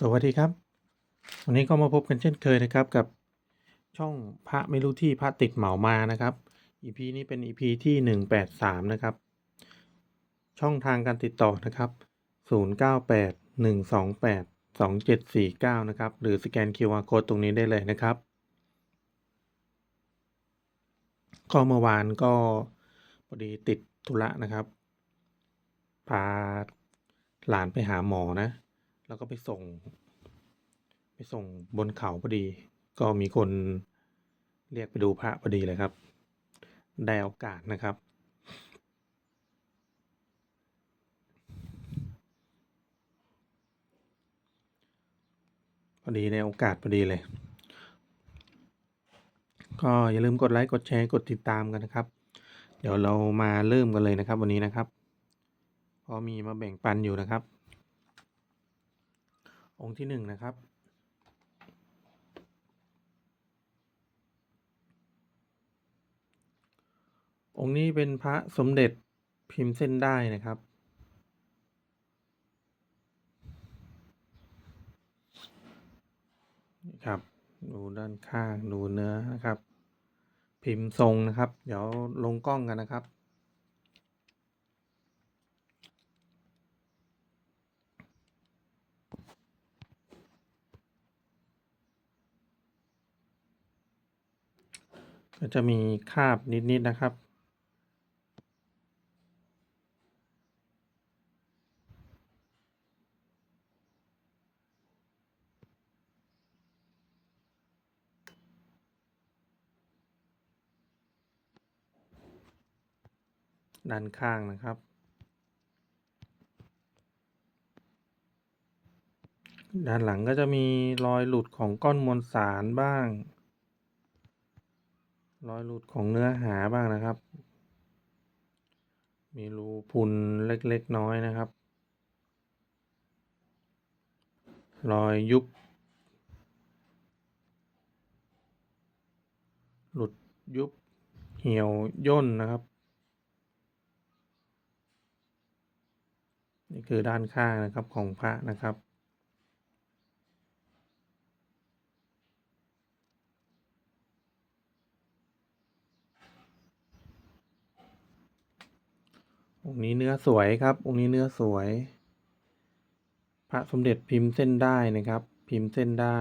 สวัสดีครับ วันนี้ก็มาพบกันเช่นเคยนะครับกับช่องพระไม่รู้ที่พระติดเหมามานะครับ EP นี้เป็น EP ที่ 183 นะครับ ช่องทางการติดต่อนะครับ 098 128 2749 นะครับ หรือสแกน QR Code ตรงนี้ได้เลยนะครับ ก็เมื่อวานก็พอดีติดธุระนะครับ พาหลานไปหาหมอนะ แล้วก็ไปส่ง ไปส่งบนเขาพอดี ก็มีคนเรียกไปดูพระพอดีเลยครับ ได้โอกาสนะครับ พอดีในโอกาสพอดีเลย ก็อย่าลืมกดไลค์กดแชร์กดติดตามกันนะครับ เดี๋ยวเรามาเริ่มกันเลยนะครับ วันนี้นะครับ พอมีมาแบ่งปันอยู่นะครับ องค์ที่หนึ่งนะครับ องค์นี้เป็นพระสมเด็จพิมพ์เส้นได้นะครับนี่ครับ ดูด้านข้างดูเนื้อนะครับ พิมพ์ทรงนะครับ เดี๋ยวลงกล้องกันนะครับ ก็จะมีคาบนิดๆนะครับ ด้านข้างนะครับ ด้านหลังก็จะมีรอยหลุดของก้อนมวลสารบ้าง รอยหลุดของเนื้อหาบ้างนะครับ มีรูพุนเล็กๆน้อยนะครับ รอยยุบ หลุดยุบเหี่ยวย่นนะครับ นี่คือด้านข้างนะครับของพระนะครับ องค์นี้เนื้อสวยครับ องค์นี้เนื้อสวย พระสมเด็จพิมพ์เส้นได้นะครับ พิมพ์เส้นได้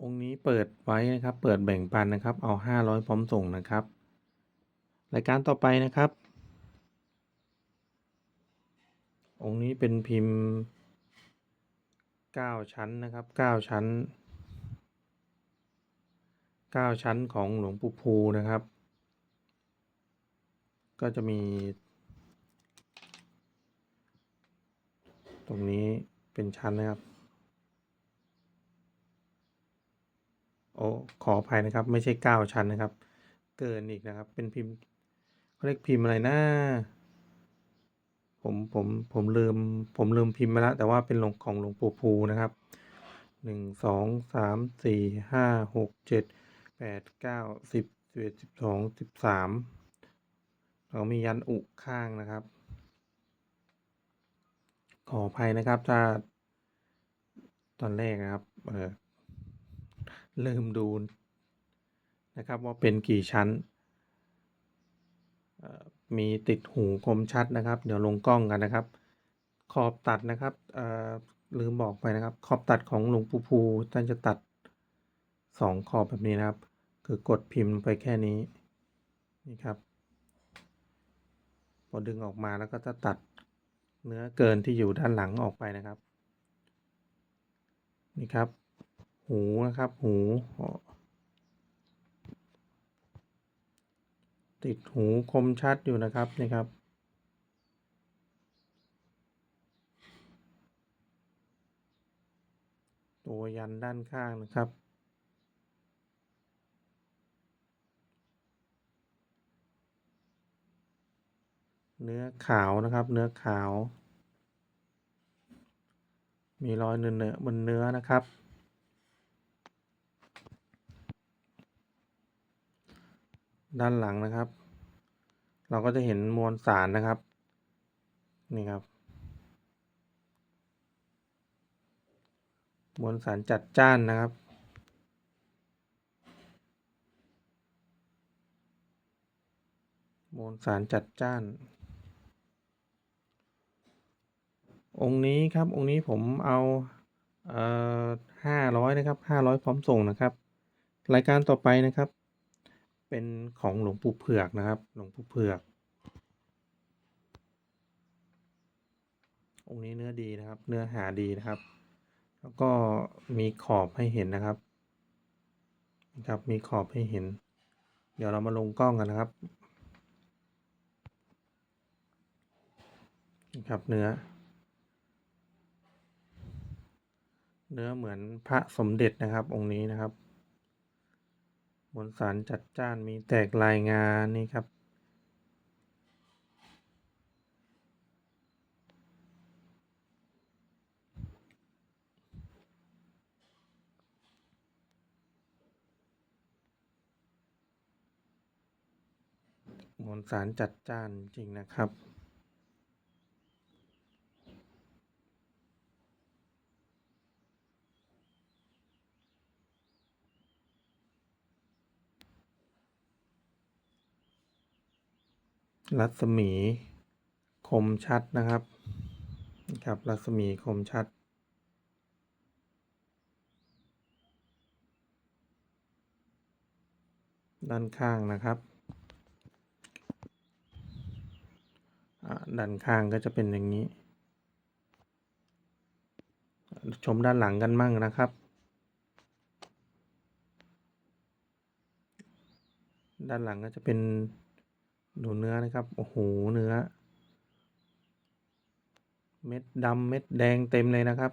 องค์นี้เปิดไว้นะครับ เปิดแบ่งปันนะครับ เอาห้าร้อยพร้อมส่งนะครับ รายการต่อไปนะครับ องค์นี้เป็นพิมพ์เก้าชั้นนะครับเก้าชั้นเก้าชั้นของหลวงปู่ภูนะครับ ก็จะมี ตรงนี้เป็นชั้นนะครับ โอ้ขออภัยนะครับ ไม่ใช่เก้าชั้นนะครับ เกินอีกนะครับ เป็นพิมพ์เขาเรียกพิมพ์อะไรนะผมผมผมลืมผมลืมพิมพ์ไปแล้วแต่ว่าเป็นหลงของหลวงปู่ภูนะครับหนึ่งสองสามสี่ห้าหกเจ็ดแปดเก้าสิบสิบเอ็ดสิบสองสิบสาม เรามียันอุข้างนะครับ ขออภัยนะครับถ้าตอนแรกนะครับเออลืมดูนะครับว่าเป็นกี่ชั้น มีติดหูคมชัดนะครับ เดี๋ยวลงกล้องกันนะครับ ขอบตัดนะครับลืมบอกไปนะครับ ขอบตัดของหลวงปู่ภูท่านจะตัดสองขอบแบบนี้นะครับ คือกดพิมพ์ไปแค่นี้นี่ครับ พอดึงออกมาแล้วก็จะตัดเนื้อเกินที่อยู่ด้านหลังออกไปนะครับ นี่ครับ หูนะครับ หูติดหูคมชัดอยู่นะครับนี่ครับ ตัวยันด้านข้างนะครับ เนื้อขาวนะครับ เนื้อขาว มีรอยเนื้อบนเนื้อนะครับ ด้านหลังนะครับ เราก็จะเห็นมวลสารนะครับ นี่ครับ มวลสารจัดจ้านนะครับมวลสารจัดจ้าน องค์นี้ครับ องค์นี้ผมเอาเอ่อห้าร้อยนะครับห้าร้อยพร้อมส่งนะครับ รายการต่อไปนะครับ เป็นของหลวงปู่เผือกนะครับ หลวงปู่เผือก องค์นี้เนื้อดีนะครับ เนื้อหาดีนะครับ แล้วก็มีขอบให้เห็นนะครับนะครับมีขอบให้เห็น เดี๋ยวเรามาลงกล้องกันนะครับนะครับเนื้อ เนื้อเหมือนพระสมเด็จนะครับ องค์นี้นะครับมวลสารจัดจ้านมีแตกลายงานนี่ครับ มวลสารจัดจ้านจริงนะครับ รัศมีคมชัดนะครับนะครับรัศมีคมชัด ด้านข้างนะครับอ่าด้านข้างก็จะเป็นอย่างนี้ ชมด้านหลังกันมั่งนะครับ ด้านหลังก็จะเป็น ดูเนื้อนะครับ โอ้โห เนื้อ เม็ดดำเม็ดแดงเต็มเลยนะครับ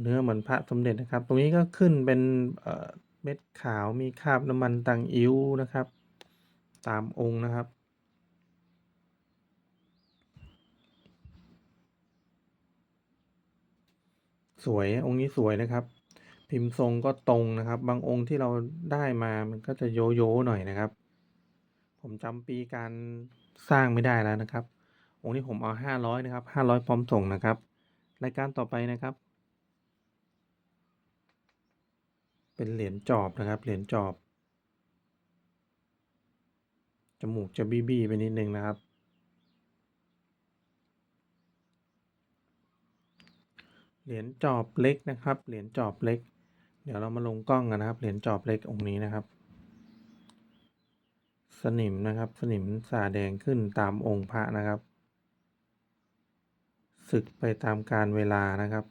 เนื้อเหมือนพระสมเด็จนะครับ ตรงนี้ก็ขึ้นเป็นเม็ดขาวมีคราบน้ำมันตังอิ้วนะครับ ตามองค์นะครับ สวยองค์นี้สวยนะครับ พิมพ์ทรงก็ตรงนะครับ บางองค์ที่เราได้มามันก็จะโยโย่หน่อยนะครับ ผมจำปีการสร้างไม่ได้แล้วนะครับ องค์นี้ผมเอาห้าร้อยนะครับห้าร้อยพร้อมส่งนะครับ รายการต่อไปนะครับ เป็นเหรียญจอบนะครับ เหรียญจอบ จมูกจะบี้บี้ไปนิดนึงนะครับ เหรียญจอบเล็กนะครับ เหรียญจอบเล็ก เดี๋ยวเรามาลงกล้องกันนะครับ เหรียญจอบเล็กองค์นี้นะครับ สนิมนะครับ สนิมสาแดงขึ้นตามองค์พระนะครับสึกไปตามการเวลานะครับ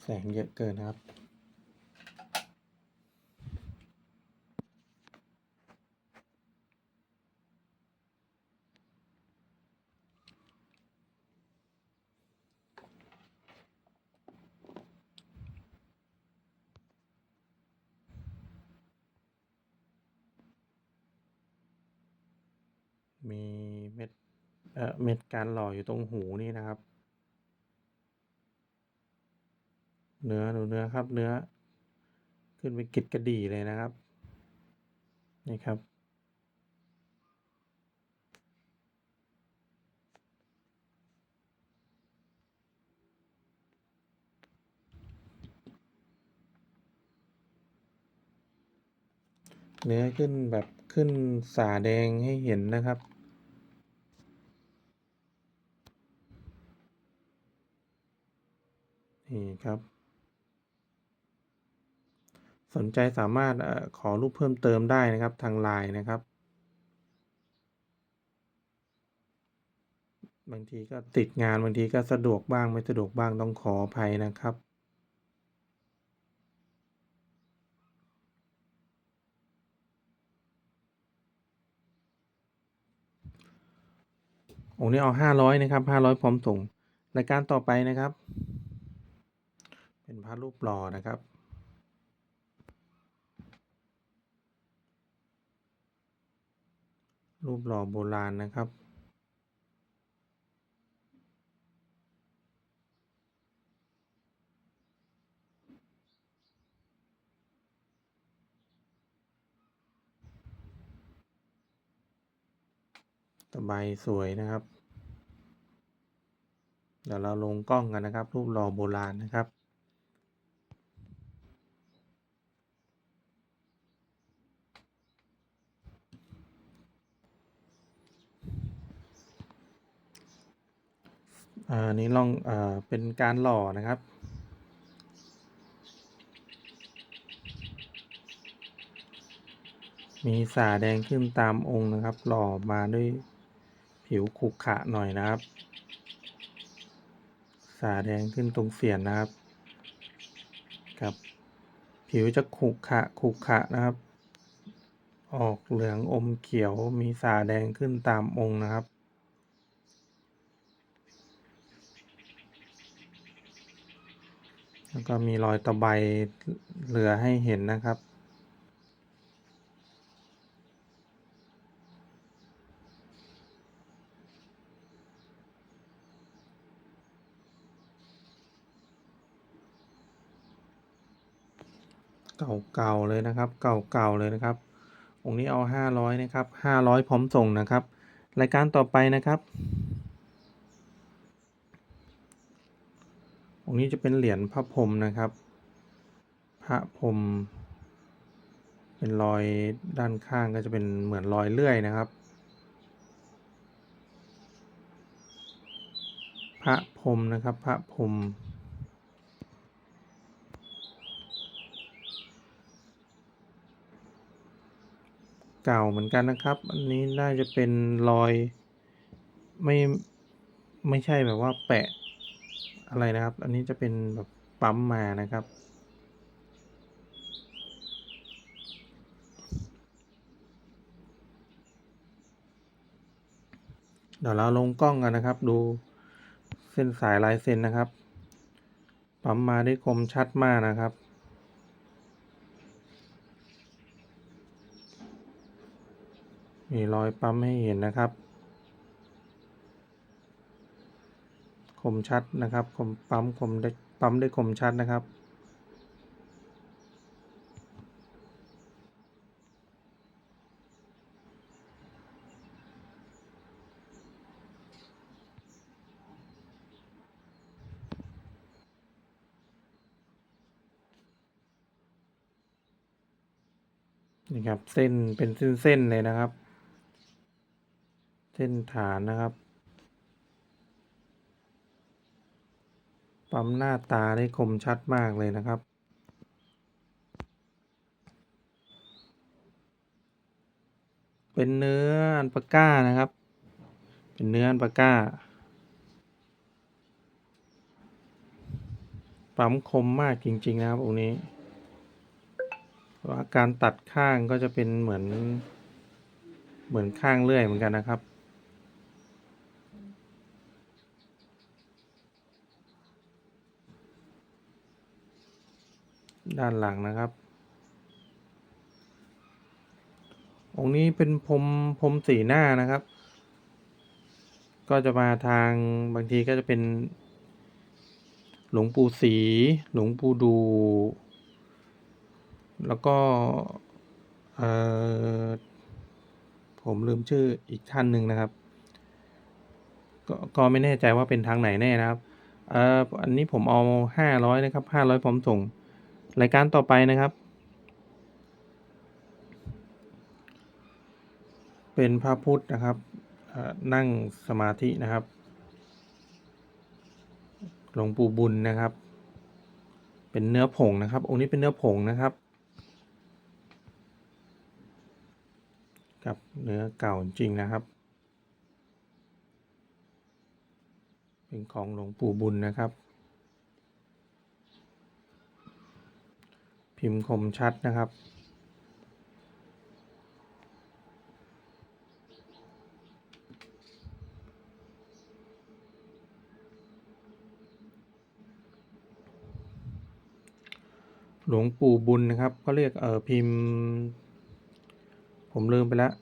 แสงเยอะเกินนะครับ มีเม็ด เม็ดการหล่ออยู่ตรงหูนี่นะครับ เนื้อดูเนื้อครับเนื้อ ขึ้นเป็นกิดกระดี่เลยนะครับ นี่ครับเนื้อขึ้นแบบขึ้นสาแดงให้เห็นนะครับ นี่ครับ สนใจสามารถขอรูปเพิ่มเติมได้นะครับทางไลน์นะครับ บางทีก็ติดงานบางทีก็สะดวกบ้างไม่สะดวกบ้างต้องขออภัยนะครับองค์นี้เอาห้าร้อยนะครับห้าร้อยพร้อมส่งรายการต่อไปนะครับ เป็นพระรูปหล่อนะครับ รูปหล่อโบราณนะครับตะไบสวยนะครับ เดี๋ยวเราลงกล้องกันนะครับ รูปหล่อโบราณนะครับ อันนี้ลองอเป็นการหล่อนะครับ มีสาแดงขึ้นตามองค์นะครับ หล่อมาด้วยผิวขรุขระหน่อยนะครับ สาแดงขึ้นตรงเสียนนะครับครับ ผิวจะขรุขระขรุขระนะครับ ออกเหลืองอมเขียวมีสาแดงขึ้นตามองค์นะครับ แล้วก็มีรอยตะไบเหลือให้เห็นนะครับ เก่าๆเลยนะครับ เก่าๆเลยนะครับ องค์นี้เอาห้าร้อยนะครับห้าร้อยพร้อมส่งนะครับ รายการต่อไปนะครับ องค์ นี้จะเป็นเหรียญพระพรมนะครับ พระพรมเป็นรอยด้านข้างก็จะเป็นเหมือนรอยเลื่อยนะครับ พระพรมนะครับ พระพรมเก่าเหมือนกันนะครับ อันนี้น่าจะเป็นรอยไม่ไม่ใช่แบบว่าแปะ อะไรนะครับ อันนี้จะเป็นแบบปั๊มมานะครับ เดี๋ยวเราลงกล้องกันนะครับ ดูเส้นสายลายเส้นนะครับ ปั๊มมาได้คมชัดมากนะครับมีรอยปั๊มให้เห็นนะครับ คมชัดนะครับคมปั๊มคมได้ปั๊มได้คมชัดนะครับ นี่ครับเส้นเป็นเส้นๆเลยนะครับ เส้นฐานนะครับ ปั๊มหน้าตาได้คมชัดมากเลยนะครับ เป็นเนื้ออันปาก้านะครับ เป็นเนื้ออันปาก้า ปั๊มคมมากจริง ๆ นะครับองค์นี้ว่าการตัดข้างก็จะเป็นเหมือน เหมือนข้างเลื่อยเหมือนกันนะครับ ด้านหลังนะครับ องค์นี้เป็นพรมพรมสีหน้านะครับ ก็จะมาทางบางทีก็จะเป็น หลวงปู่ศรีหลวงปู่ดู แล้วก็เออผมลืมชื่ออีกท่านหนึ่งนะครับก็ก็ไม่แน่ใจว่าเป็นทางไหนแน่นะครับ เอ่อ อันนี้ผมเอาห้าร้อยนะครับห้าร้อยพร้อมส่ง รายการต่อไปนะครับ เป็นพระพุทธนะครับนั่งสมาธินะครับหลวงปู่บุญนะครับ เป็นเนื้อผงนะครับ องค์นี้เป็นเนื้อผงนะครับ กับเนื้อเก่าจริงนะครับ เป็นของหลวงปู่บุญนะครับ พิมพ์คมชัดนะครับ หลวงปู่บุญนะครับเขาเรียกเอ่อพิมพ์ ผมลืมไปแล้ว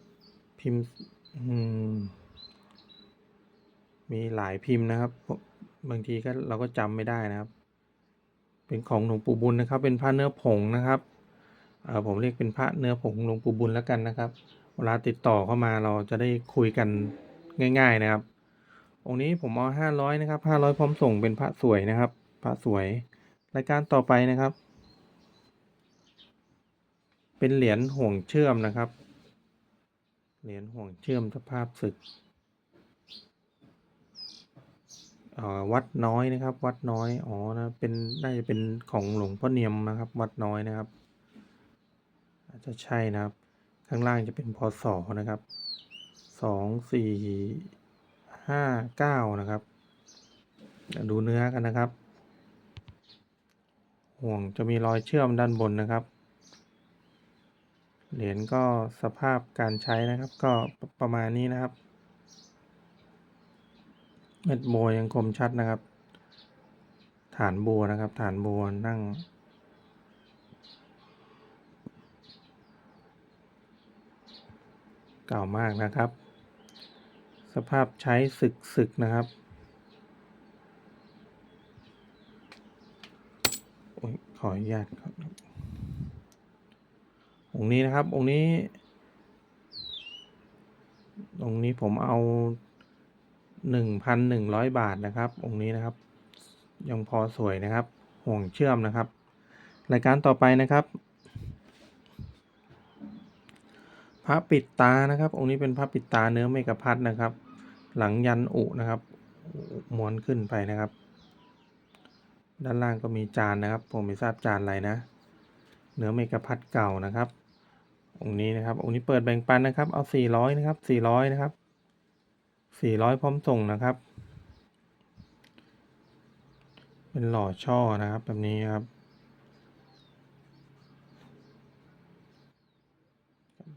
พิมพ์มีหลายพิมพ์นะครับ บางทีก็เราก็จำไม่ได้นะครับ เป็นของหลวงปู่บุญนะครับ เป็นพระเนื้อผงนะครับเอ่อผมเรียกเป็นพระเนื้อผงหลวงปู่บุญแล้วกันนะครับ เวลาติดต่อเข้ามาเราจะได้คุยกันง่าย ๆนะครับ องค์นี้ผมเอาห้าร้อยนะครับห้าร้อยพร้อมส่งเป็นพระสวยนะครับ พระสวย รายการต่อไปนะครับ เป็นเหรียญห่วงเชื่อมนะครับ เหรียญห่วงเชื่อมสภาพศึกเอ่อ วัดน้อยนะครับ วัดน้อยอ๋อนะเป็นน่าจะเป็นของหลวงพ่อเนียมนะครับ วัดน้อยนะครับอาจจะใช่นะครับ ข้างล่างจะเป็นพศนะครับสองสี่ห้าเก้านะครับ ดูเนื้อกันนะครับ ห่วงจะมีรอยเชื่อมด้านบนนะครับ เหรียญก็สภาพการใช้นะครับ ก็ประมาณนี้นะครับ เม็ดโบยังคมชัดนะครับ ฐานบัวนะครับ ฐานบัวนั่ง เก่ามากนะครับ สภาพใช้ศึกศึกนะครับขออนุญาตครับองค์นี้นะครับองค์นี้องนี้ผมเอา หนึ่งพันหนึ่งร้อยบาทนะครับ องค์นี้นะครับ ยังพอสวยนะครับ ห่วงเชื่อมนะครับ รายการต่อไปนะครับ พระปิดตานะครับ องค์นี้เป็นพระปิดตาเนื้อเมกะพัดนะครับ หลังยันอุนะครับม้วนขึ้นไปนะครับ ด้านล่างก็มีจานนะครับ ผมไม่ทราบจานอะไรนะ เนื้อเมกะพัดเก่านะครับองค์นี้นะครับองค์นี้เปิดแบ่งปันนะครับ เอาสี่ร้อยนะครับสี่ร้อยนะครับ สี่ร้อยพร้อมส่งนะครับ เป็นหล่อช่อนะครับ แบบนี้ครับ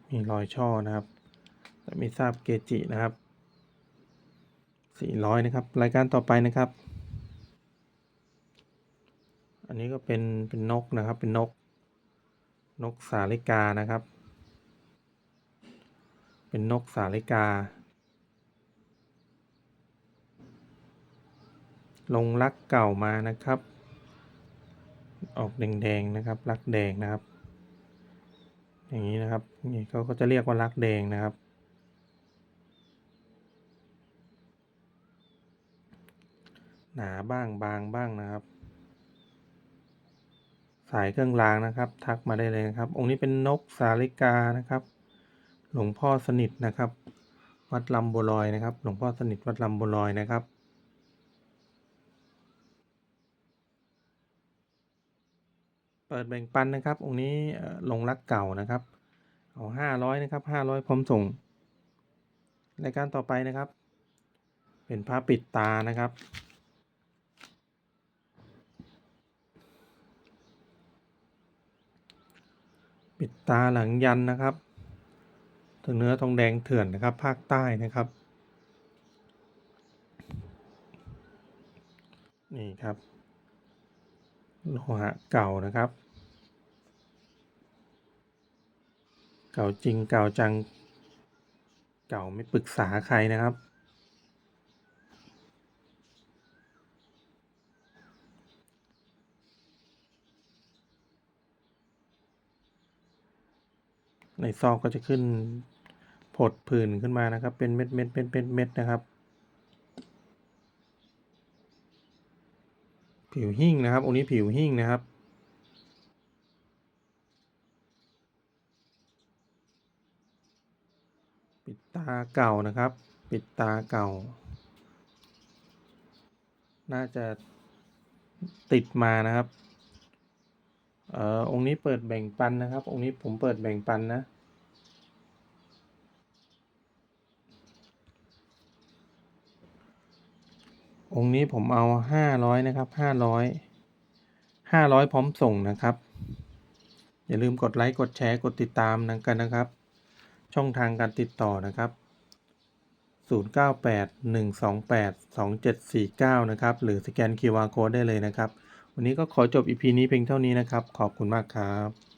มีรอยช่อนะครับแต่ไม่ทราบเกจินะครับสี่ร้อยนะครับ รายการต่อไปนะครับ อันนี้ก็เป็นเป็นนกนะครับ เป็นนก นกสาลิกานะครับ เป็นนกสาลิกา ลงรักเก่ามานะครับ ออกแดงๆนะครับ รักแดงนะครับ อย่างนี้นะครับนี่เขาก็จะเรียกว่ารักแดงนะครับ หนาบ้างบางบ้างนะครับ สายเครื่องรางนะครับ ทักมาได้เลยนะครับ องค์นี้เป็นนกสาลิกานะครับ หลวงพ่อสนิทนะครับ วัดลำบัวลอยนะครับ หลวงพ่อสนิทวัดลำบัวลอยนะครับ เปิดแบ่งปันนะครับ องค์นี้ลงรักเก่านะครับเอาห้าร้อยนะครับห้าร้อยพร้อมส่งรายการต่อไปนะครับ เป็นพระปิดตานะครับปิดตาหลังยันนะครับตัวเนื้อทองแดงเถื่อนนะครับ ภาคใต้นะครับ นี่ครับโลหะเก่านะครับ เก่าจริงเก่าจัง เก่าไม่ปรึกษาใครนะครับ ในซอกก็จะขึ้นผดผื่นขึ้นมานะครับ เป็นเม็ดเม็ดเม็ดเม็ดเม็ดนะครับ ผิวหิ้งนะครับ องค์นี้ผิวหิ้งนะครับ ปิดตาเก่านะครับ ปิดตาเก่า น่าจะติดมานะครับ เอ่อองค์นี้เปิดแบ่งปันนะครับ องค์นี้ผมเปิดแบ่งปันนะองค์นี้ผมเอาห้าร้อยนะครับห้าร้อยห้าร้อยพร้อมส่งนะครับ อย่าลืมกดไลค์ กดแชร์ กดติดตามนะกันนะครับ ช่องทางการติดต่อนะครับ 0981282749 นะครับ หรือสแกน QR Code ได้เลยนะครับ วันนี้ก็ขอจบ EP นี้เพียงเท่านี้นะครับ ขอบคุณมากครับ